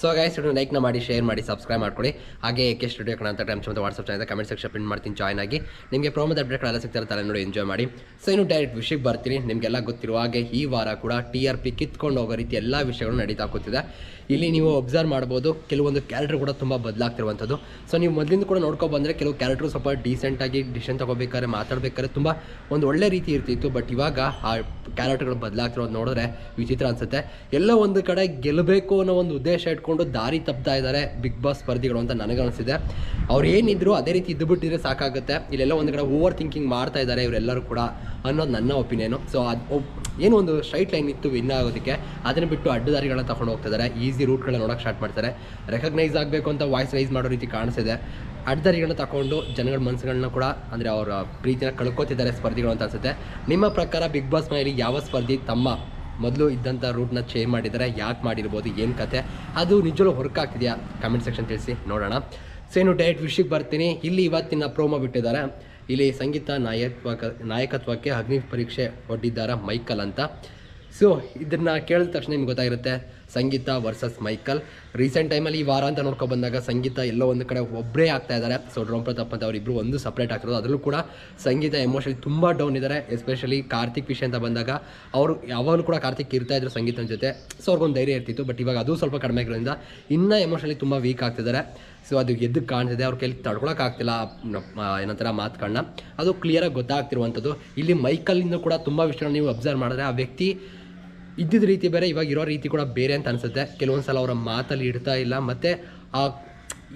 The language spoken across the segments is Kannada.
ಸೊ ಗೈಸ್ ವಿಡಿಯೋ ಲೈಕ್ನ ಮಾಡಿ ಶೇರ್ ಮಾಡಿ ಸಬ್ಸ್ಕ್ರೈಬ್ ಮಾಡ್ಕೊಳ್ಳಿ ಹಾಗೆ ಕೆ ಸ್ಟುಡಿಯೋ ಕಣ ಅಂತ ಟೈಮ್ ಮತ್ತು WhatsApp channel comment section print ಮಾಡ್ತೀನಿ ಜಾಯ್ನ್ ಆಗಿ. ನಿಮಗೆ ಪ್ರೋಮೋದ ಅಪ್ಡೇಟ್ಗಳೆಲ್ಲ ಸಿಗ್ತಾರೆ ತಲೆ ನೋಡಿ ಎಂಜಾಯ್ ಮಾಡಿ. ಸೊ ಇನ್ನು ಡೈರೆಕ್ಟ್ ವಿಷಯಕ್ಕೆ ಬರ್ತೀನಿ. ನಿಮಗೆಲ್ಲ ಗೊತ್ತಿರುವ ಹಾಗೆ ಈ ವಾರ ಕೂಡ ಟಿ ಆರ್ ಪಿ ಕಿತ್ಕೊಂಡು ಹೋಗೋ ರೀತಿ ಎಲ್ಲ ವಿಷಯಗಳು ನಡೀತಾ ಕೂತಿದೆ. ಇಲ್ಲಿ ನೀವು ಒಬ್ಸರ್ವ್ ಮಾಡ್ಬೋದು, ಕೆಲವೊಂದು ಕ್ಯಾರೆಕ್ಟರ್ ಕೂಡ ತುಂಬ ಬದಲಾಗ್ತಿರುವಂಥದ್ದು. ಸೊ ನೀವು ಮೊದಲಿಂದ ಕೂಡ ನೋಡ್ಕೊಂಡು ಬಂದರೆ ಕೆಲವು ಕ್ಯಾರೆಕ್ಟರ್ ಸ್ವಲ್ಪ ಡೀಸೆಂಟಾಗಿ ಡಿಸಿಷನ್ ತೊಗೋಬೇಕಾದ್ರೆ, ಮಾತಾಡಬೇಕಾದ್ರೆ ತುಂಬ ಒಂದು ಒಳ್ಳೆ ರೀತಿ ಇರ್ತಿತ್ತು. ಬಟ್ ಇವಾಗ ಆ ಕ್ಯಾರೆಕ್ಟರ್ಗಳು ಬದಲಾಗ್ತಿರೋದು ನೋಡಿದ್ರೆ ವಿಚಿತ್ರ ಅನಿಸುತ್ತೆ. ಎಲ್ಲ ಒಂದು ಕಡೆ ಗೆಲ್ಲಬೇಕು ಅನ್ನೋ ಒಂದು ಉದ್ದೇಶ ಇಟ್ಕೊಂಡು ದಾರಿ ತಪ್ತಾ ಇದ್ದಾರೆ ಬಿಗ್ ಬಾಸ್ ಸ್ಪರ್ಧಿಗಳು ಅಂತ ನನಗನ್ಸಿದೆ ಅವ್ರು ಏನಿದ್ರು ಅದೇ ರೀತಿ ಇದ್ದು ಬಿಟ್ಟಿದ್ರೆ ಸಾಕಾಗುತ್ತೆ. ಇಲ್ಲೆಲ್ಲ ಒಂದು ಕಡೆ ಓವರ್ ಥಿಂಕಿಂಗ್ ಮಾಡ್ತಾ ಇದ್ದಾರೆ ಇವರೆಲ್ಲರೂ ಕೂಡ ಅನ್ನೋದು ನನ್ನ ಒಪಿನಿಯನು ಸೊ ಅದು ಏನೋ ಒಂದು ಸ್ಟ್ರೈಟ್ ಲೈನ್ ಇತ್ತು ವಿನ್ ಆಗೋದಕ್ಕೆ. ಅದನ್ನು ಬಿಟ್ಟು ಅಡ್ಡದಾರಿಗಳನ್ನ ತಗೊಂಡು ಹೋಗ್ತಿದ್ದಾರೆ ಈಸಿ ರೂಟ್ಗಳನ್ನ ನೋಡೋಕೆ ಸ್ಟಾರ್ಟ್ ಮಾಡ್ತಾರೆ. ರೆಕಗ್ನೈಸ್ ಆಗಬೇಕು ಅಂತ ವಾಯ್ಸ್ ರೈಸ್ ಮಾಡೋ ರೀತಿ ಕಾಣಿಸಿದೆ. ಅಡ್ಡದಾರಿಗಳನ್ನ ತಗೊಂಡು ಜನಗಳ ಮನಸ್ಸುಗಳನ್ನ ಕೂಡ ಅಂದರೆ ಅವರ ಪ್ರೀತಿನ ಕಳ್ಕೊತಿದ್ದಾರೆ ಸ್ಪರ್ಧಿಗಳು ಅಂತ ಅನ್ಸುತ್ತೆ. ನಿಮ್ಮ ಪ್ರಕಾರ ಬಿಗ್ ಬಾಸ್ ಮನೆಯಲ್ಲಿ ಯಾವ ಸ್ಪರ್ಧಿ ತಮ್ಮ? ಮೊದಲು ಇದ್ದಂಥ ರೂಟ್ನ ಚೇಂಜ್ ಮಾಡಿದ್ದಾರೆ ಯಾಕೆ ಮಾಡಿರ್ಬೋದು, ಏನು ಕತೆ? ಅದು ನಿಜವೂ ಹೊರಕಾಗ್ತಿದೆಯಾ ಕಮೆಂಟ್ ಸೆಕ್ಷನ್ ತಿಳಿಸಿ, ನೋಡೋಣ. ಸೇನು ಡೈರೆಕ್ಟ್ ವಿಷಯಕ್ಕೆ ಬರ್ತೀನಿ. ಇಲ್ಲಿ ಇವತ್ತಿನ ಪ್ರೋಮೋ ಬಿಟ್ಟಿದ್ದಾರೆ. ಇಲ್ಲಿ ಸಂಗೀತ ನಾಯಕತ್ವ, ನಾಯಕತ್ವಕ್ಕೆ ಅಗ್ನಿ ಪರೀಕ್ಷೆ ಒಡ್ಡಿದ್ದಾರೆ ಮೈಕಲ್ ಅಂತ. ಸೊ ಇದನ್ನು ಕೇಳಿದ ತಕ್ಷಣ ನಿಮ್ಗೆ ಗೊತ್ತಾಗಿರುತ್ತೆ. ಸಂಗೀತ ವರ್ಸಸ್ ಮೈಕಲ್ ರೀಸೆಂಟ್ ಟೈಮಲ್ಲಿ ಈ ವಾರ ಅಂತ ನೋಡ್ಕೊ ಬಂದಾಗ ಸಂಗೀತ ಎಲ್ಲೋ ಒಂದು ಕಡೆ ಒಬ್ಬರೇ ಆಗ್ತಾ ಇದ್ದಾರೆ ಸೊ ಡ್ರೋಮ್ ಪ್ರತಾಪ್ ಅಂತ ಅವರಿಬ್ಬರು ಒಂದು ಸಪ್ರೇಟ್ ಆಗ್ತಿರೋದು. ಅದರಲ್ಲೂ ಕೂಡ ಸಂಗೀತ ಎಮೋಷನಲಿ ತುಂಬ ಡೌನ್ ಇದ್ದಾರೆ ಎಸ್ಪೆಷಲಿ ಕಾರ್ತಿಕ್ ವಿಷಯ ಅಂತ ಬಂದಾಗ. ಅವರು ಯಾವಾಗಲೂ ಕೂಡ ಕಾರ್ತಿಕ್ ಇರ್ತಾ ಇದ್ರು ಸಂಗೀತನ ಜೊತೆ. ಸೊ ಅವ್ರಿಗೊಂದು ಧೈರ್ಯ ಇರ್ತಿತ್ತು. ಬಟ್ ಇವಾಗ ಅದು ಸ್ವಲ್ಪ ಕಡಿಮೆ ಆಗಿರೋದ್ರಿಂದ ಇನ್ನೂ ಎಮೋಷನಲಿ ತುಂಬ ವೀಕ್ ಆಗ್ತಿದ್ದಾರೆ. ಸೊ ಅದು ಎದ್ದು ಕಾಣ್ತಿದೆ. ಅವ್ರ ಕೈಲಿ ತಡ್ಕೊಳಕ್ಕಾಗ್ತಿಲ್ಲ ಏನಂತರ ಮಾತುಗಳನ್ನ ಅದು ಕ್ಲಿಯರಾಗಿ ಗೊತ್ತಾಗ್ತಿರುವಂಥದ್ದು. ಇಲ್ಲಿ ಮೈಕಲ್ಲಿಂದ ಕೂಡ ತುಂಬ ವಿಷಯಗಳನ್ನ ನೀವು ಅಬ್ಸರ್ವ್ ಮಾಡಿದ್ರೆ ಆ ವ್ಯಕ್ತಿ ಇದ್ದಿದ್ದ ರೀತಿ ಬೇರೆ, ಇವಾಗ ಇರೋ ರೀತಿ ಕೂಡ ಬೇರೆ ಅಂತ ಅನಿಸುತ್ತೆ. ಕೆಲವೊಂದು ಸಲ ಅವರ ಮಾತಲ್ಲಿ ಇಡ್ತಾ ಇಲ್ಲ, ಮತ್ತು ಆ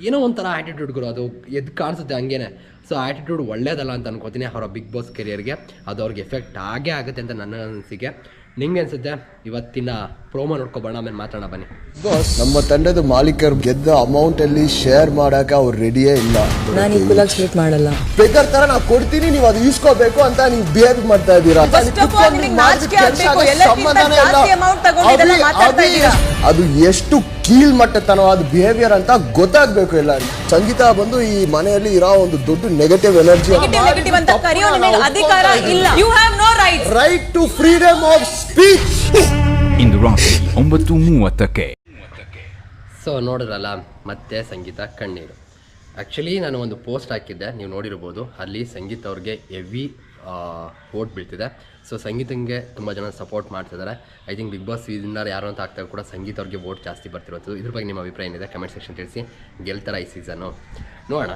ಏನೋ ಒಂಥರ ಆ್ಯಟಿಟ್ಯೂಡ್ಗಳು ಅದು ಎದ್ದು ಕಾಣಿಸುತ್ತೆ ಹಂಗೇನೆ. ಸೊ ಆ್ಯಟಿಟ್ಯೂಡ್ ಒಳ್ಳೇದಲ್ಲ ಅಂತ ಅನ್ಕೋತೀನಿ ಅವರ ಬಿಗ್ ಬಾಸ್ ಕೆರಿಯರ್ಗೆ ಅದು ಅವ್ರಿಗೆ ಎಫೆಕ್ಟ್ ಆಗೇ ಆಗುತ್ತೆ ಅಂತ ನನ್ನ ಅನಿಸಿಕೆ. ನಿಂಗೆ ಅನ್ಸುತ್ತೆ? ಇವತ್ತಿನ ಪ್ರೋಮೋ ನೋಡ್ಕೊಬೋಣ ಆಮೇಲೆ ಮಾತಾಡೋಣ ಬನ್ನಿ. ಬಾಸ್ ನಮ್ಮ ತಂಡದ ಮಾಲೀಕರು ಗೆದ್ದ ಅಮೌಂಟ್ ಅಲ್ಲಿ ಶೇರ್ ಮಾಡಕ ಅವ್ರು ರೆಡಿಯೇ ಇಲ್ಲ. ನಾನು ಈ ಸ್ಪ್ಲಿಟ್ ಮಾಡಲ್ಲ. ಬೇಕರ್ ತರ ನಾ ಕೊಡ್ತೀನಿ ನೀವು ಅದು ಇಸ್ಕೋಬೇಕು ಅಂತ ನೀವು ಬಿಹೇವ್ ಮಾಡ್ತಾ ಇದ್ದೀರಾ? First of all, ನಿಮ್ಗೆ ನಾಚಿಕೆ ಆಗ್ಬೇಕು. ಎಲ್ಲಕ್ಕಿಂತ ಜಾಸ್ತಿ amount ತಗೊಂಡು ಇದೆಲ್ಲ ಮಾತಾಡ್ತಾ ಇದ್ದೀರಾ. ಅದು ಎಷ್ಟು ಕೀಳ್ಮಟ್ಟತನವಾದ ಬಿಹೇವಿಯರ್ ಅಂತ ಗೊತ್ತಾಗ್ಬೇಕು ಎಲ್ಲರಿಗೂ. ಸಂಗೀತ ಬಂದು ಈ ಮನೆಯಲ್ಲಿ ಇರೋ ಒಂದು ದೊಡ್ಡ ನೆಗೆಟಿವ್ ಎನರ್ಜಿ ಅಧಿಕಾರ ಇಲ್ಲ. You have no right right to freedom of speech ಇಂದು ರಾತ್ರಿ ಒಂಬತ್ತು ಮೂವತ್ತಕ್ಕೆ ಸೊ ನೋಡಿದ್ರಲ್ಲ ಮತ್ತೆ ಸಂಗೀತ ಕಣ್ಣೀರು. ಆ್ಯಕ್ಚುಲಿ ನಾನು ಒಂದು ಪೋಸ್ಟ್ ಹಾಕಿದ್ದೆ ನೀವು ನೋಡಿರ್ಬೋದು. ಅಲ್ಲಿ ಸಂಗೀತ ಅವ್ರಿಗೆ ಎವಿ ಓಟ್ ಬೀಳ್ತಿದೆ. ಸೊ ಸಂಗೀತಂಗೆ ತುಂಬ ಜನ ಸಪೋರ್ಟ್ ಮಾಡ್ತಿದ್ದಾರೆ ಐ ಥಿಂಕ್ ಬಿಗ್ ಬಾಸ್ ಇದರಿಂದ ಯಾರು ಅಂತ ಆಗ್ತಾರೆ ಕೂಡ ಸಂಗೀತ ಅವ್ರಿಗೆ ವೋಟ್ ಜಾಸ್ತಿ ಬರ್ತಿರೋದು. ಇದ್ರ ಬಗ್ಗೆ ನಿಮ್ಮ ಅಭಿಪ್ರಾಯ ಏನಿದೆ? ಕಮೆಂಟ್ ಸೆಕ್ಷನ್ ತಿಳಿಸಿ. ಗೆಲ್ತಾರ ಈ ಸೀಸನ್ನು ನೋಡೋಣ.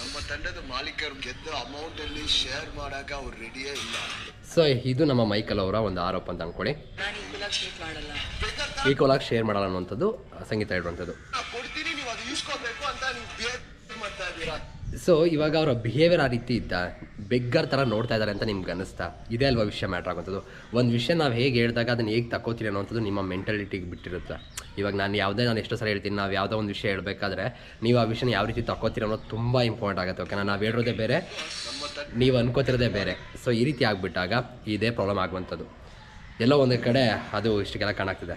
ನಮ್ಮ ತಂಡದ ಮಾಲೀಕರು ಗೆದ್ದ ಅಮೌಂಟ್ ಅಲ್ಲಿ ಶೇರ್ ಮಾಡಕ ಅವ್ರು ರೆಡಿಯೇ ಇಲ್ಲ. ಸೊ ಇದು ನಮ್ಮ ಮೈಕಲ್ ಅವರ ಒಂದು ಆರೋಪ ಅಂತ ಅನ್ಕೊಳ್ಳಿ. ಈಕ್ವಲ್ ಆಗಿ ಶೇರ್ ಮಾಡಲ್ಲ. ಅನ್ನುವಂಥದ್ದು ಸಂಗೀತ ಹೇಳುವಂಥದ್ದು. ಕೊಡ್ತೀನಿ ನೀವು ಅದು ಈಸ್ಕೋಬೇಕು ಅಂತ ನೀವು ಬಿಹೇವ್ ಮಾಡ್ತಾ ಇದ್ದೀರಾ ಸೊ ಇವಾಗ ಅವರ ಬಿಹೇವಿಯರ್ ಆ ರೀತಿ ಇದ್ದ ಬೆಗ್ಗರ್ ಥರ ನೋಡ್ತಾ ಇದ್ದಾರೆ ಅಂತ ನಿಮ್ಗೆ ಅನಿಸ್ತಾ? ಇದೇ ಅಲ್ವಾ ವಿಷಯ ಮ್ಯಾಟ್ರ್ ಆಗುವಂಥದ್ದು ಒಂದು ವಿಷಯ ನಾವು ಹೇಗೆ ಹೇಳಿದಾಗ ಅದನ್ನು ಹೇಗೆ ತಕೋತೀರಿ ಅನ್ನೋಂಥದ್ದು ನಿಮ್ಮ ಮೆಂಟಾಲಿಟಿಗೆ ಬಿಟ್ಟಿರುತ್ತೆ. ಇವಾಗ ನಾನು ಯಾವುದೇ ನಾನು ಎಷ್ಟೋ ಸಲ ಹೇಳ್ತೀನಿ, ನಾವು ಯಾವುದೋ ಒಂದು ವಿಷಯ ಹೇಳಬೇಕಾದ್ರೆ ನೀವು ಆ ವಿಷಯನ ಯಾವ ರೀತಿ ತಕೋತೀರಿ ಅನ್ನೋದು ತುಂಬ ಇಂಪಾರ್ಟೆಂಟ್ ಆಗುತ್ತೆ ಓಕೆನಾ ನಾವು ಹೇಳಿರೋದೇ ಬೇರೆ, ನೀವು ಅನ್ಕೋತಿರೋದೇ ಬೇರೆ. ಸೊ ಈ ರೀತಿ ಆಗಿಬಿಟ್ಟಾಗ ಇದೇ ಪ್ರಾಬ್ಲಮ್ ಆಗುವಂಥದ್ದು. ಎಲ್ಲೋ ಒಂದು ಕಡೆ ಅದು ಇಷ್ಟಕ್ಕೆಲ್ಲ ಕಾಣಾಗ್ತಿದೆ.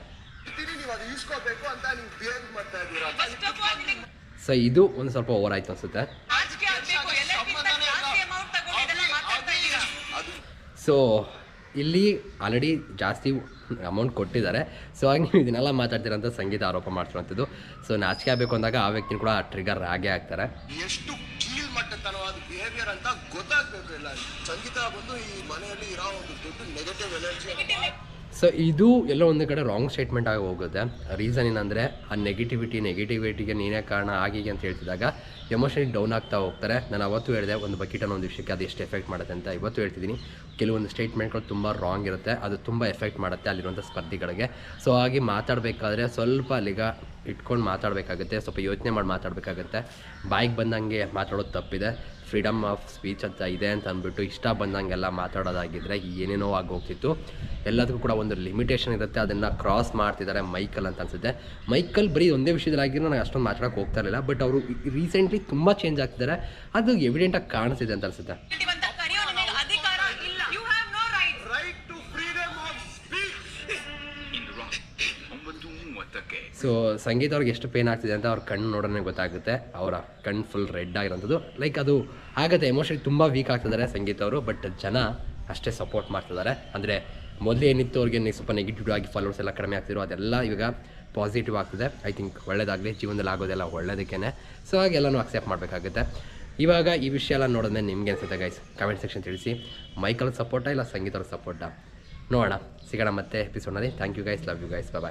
ಸೊ ಇದು ಒಂದು ಸ್ವಲ್ಪ ಓವರ್ ಆಯ್ತು ಅನಿಸುತ್ತೆ. ಸೊ ಇಲ್ಲಿ ಆಲ್ರೆಡಿ ಜಾಸ್ತಿ ಅಮೌಂಟ್ ಕೊಟ್ಟಿದ್ದಾರೆ. ಸೊ ಹಾಗೆ ನೀವು ಇದನ್ನೆಲ್ಲ ಮಾತಾಡ್ತೀರಂತ ಸಂಗೀತ ಆರೋಪ ಮಾಡ್ತಿರೋಂಥದ್ದು. ಸೊ ನಾಚಿಕೆ ಆಗಬೇಕು ಅಂದಾಗ ಆ ವ್ಯಕ್ತಿನ ಕೂಡ ಟ್ರಿಗರ್ ಆಗೇ ಆಗ್ತಾರೆ ಎಷ್ಟು ಕೀಳ್ಮಟ್ಟತನವಾದ ಬಿಹೇವಿಯರ್ ಅಂತ ಗೊತ್ತಾಗಬೇಕು ಇಲ್ಲ. ಸಂಗೀತ ಬಂದು ಈ ಮನೆಯಲ್ಲಿ ಇರೋ ಒಂದು ದೊಡ್ಡ ನೆಗೆಟಿವ್ ಎನರ್ಜಿ ಸೊ ಇದು ಎಲ್ಲ ಒಂದು ಕಡೆ ರಾಂಗ್ ಸ್ಟೇಟ್ಮೆಂಟ್ ಆಗಿ ಹೋಗುತ್ತೆ. ರೀಸನ್ ಏನಂದರೆ, ಆ ನೆಗೆಟಿವಿಟಿ ನೆಗೆಟಿವಿಟಿಗೆ ನೀನೇ ಕಾರಣ ಆಗಿಗೆ ಅಂತ ಹೇಳ್ತಿದ್ದಾಗ ಎಮೋಷನಲಿ ಡೌನ್ ಆಗ್ತಾ ಹೋಗ್ತಾರೆ. ನಾನು ಅವತ್ತು ಹೇಳಿದೆ, ಒಂದು ಬಕೆಟ್ ಒಂದು ವಿಷಯಕ್ಕೆ ಅದು ಎಷ್ಟು ಎಫೆಕ್ಟ್ ಮಾಡುತ್ತೆ ಅಂತ ಇವತ್ತು ಹೇಳ್ತಿದ್ದೀನಿ. ಕೆಲವೊಂದು ಸ್ಟೇಟ್ಮೆಂಟ್ಗಳು ತುಂಬ ರಾಂಗ್ ಇರುತ್ತೆ. ಅದು ತುಂಬ ಎಫೆಕ್ಟ್ ಮಾಡುತ್ತೆ ಅಲ್ಲಿರುವಂಥ ಸ್ಪರ್ಧಿಗಳಿಗೆ. ಸೊ ಹಾಗೆ ಮಾತಾಡಬೇಕಾದ್ರೆ ಸ್ವಲ್ಪ ಅಲ್ಲಿಗ ಇಟ್ಕೊಂಡು ಮಾತಾಡಬೇಕಾಗುತ್ತೆ. ಸ್ವಲ್ಪ ಯೋಚನೆ ಮಾಡಿ ಮಾತಾಡಬೇಕಾಗುತ್ತೆ. ಬಾಯಿಗೆ ಬಂದಂಗೆ ಮಾತಾಡೋದು ತಪ್ಪಿದೆ. ಫ್ರೀಡಮ್ ಆಫ್ ಸ್ಪೀಚ್ ಅಂತ ಇದೆ ಅಂತ ಅಂದ್ಬಿಟ್ಟು ಇಷ್ಟ ಬಂದಂಗೆಲ್ಲ ಮಾತಾಡೋದಾಗಿದ್ದರೆ ಏನೇನೋ ಆಗಿ ಹೋಗ್ತಿತ್ತು ಎಲ್ಲದಕ್ಕೂ ಕೂಡ ಒಂದು ಲಿಮಿಟೇಷನ್ ಇರುತ್ತೆ, ಅದನ್ನು ಕ್ರಾಸ್ ಮಾಡ್ತಿದ್ದಾರೆ ಮೈಕಲ್ ಅಂತ ಅನ್ಸುತ್ತೆ. ಮೈಕಲ್ ಬರೀ ಒಂದೇ ವಿಷಯದಲ್ಲಿ ಆಗಿರೋ ನನಗೆ ಅಷ್ಟೊಂದು ಮಾತಾಡೋಕೆ ಹೋಗ್ತಾ ಇರಲಿಲ್ಲ ಬಟ್ ಅವರು ರೀಸೆಂಟ್ಲಿ ತುಂಬ ಚೇಂಜ್ ಆಗ್ತಿದ್ದಾರೆ. ಅದು ಎವಿಡೆಂಟಾಗಿ ಕಾಣಿಸ್ತಿದೆ ಅಂತ ಅನ್ಸುತ್ತೆ. ಸೊ ಸಂಗೀತ ಅವ್ರಿಗೆ ಎಷ್ಟು ಪೇನ್ ಆಗ್ತಿದೆ ಅಂತ ಅವ್ರ ಕಣ್ಣು ನೋಡೋಣ ಗೊತ್ತಾಗುತ್ತೆ. ಅವರ ಕಣ್ಣು ಫುಲ್ ರೆಡ್ ಆಗಿರೋಂಥದ್ದು. ಲೈಕ್ ಅದು ಆಗುತ್ತೆ ಎಮೋಷನ್ ತುಂಬ ವೀಕ್ ಆಗ್ತಿದ್ದಾರೆ ಸಂಗೀತ ಅವರು ಬಟ್ ಜನ ಅಷ್ಟೇ ಸಪೋರ್ಟ್ ಮಾಡ್ತಿದ್ದಾರೆ. ಅಂದರೆ ಮೊದಲು ಏನಿತ್ತು ಅವ್ರಿಗೆ ಸ್ವಲ್ಪ ನೆಗೆಟಿವ್ ಆಗಿ ಫಾಲೋವರ್ಸ್ ಎಲ್ಲ ಕಡಿಮೆ ಆಗ್ತಿರೋ ಅದೆಲ್ಲ ಇವಾಗ ಪಾಸಿಟಿವ್ ಆಗ್ತಿದೆ. ಐ ಥಿಂಕ್ ಒಳ್ಳೇದಾಗಲಿ, ಜೀವನದಲ್ಲಿ ಆಗೋದೆಲ್ಲ ಒಳ್ಳೇದಕ್ಕೇ ಸೊ ಹಾಗೆ ಎಲ್ಲನೂ ಅಕ್ಸೆಪ್ಟ್ ಮಾಡಬೇಕಾಗುತ್ತೆ. ಇವಾಗ ಈ ವಿಷಯ ಎಲ್ಲ ನೋಡಿದ್ಮೇಲೆ ನಿಮ್ಗೆ ಅನ್ಸುತ್ತೆ ಗೈಸ್ ಕಮೆಂಟ್ ಸೆಕ್ಷನ್ ತಿಳಿಸಿ. ಮೈಕಲ್ ಸಪೋರ್ಟಾ ಇಲ್ಲ ಸಂಗೀತವ್ರ ಸಪೋರ್ಟಾ ನೋಡೋಣ. ಸಿಗೋಣ ಮತ್ತೆ ಎಪಿಸೋಡ್ನಲ್ಲಿ thank you guys love you guys bye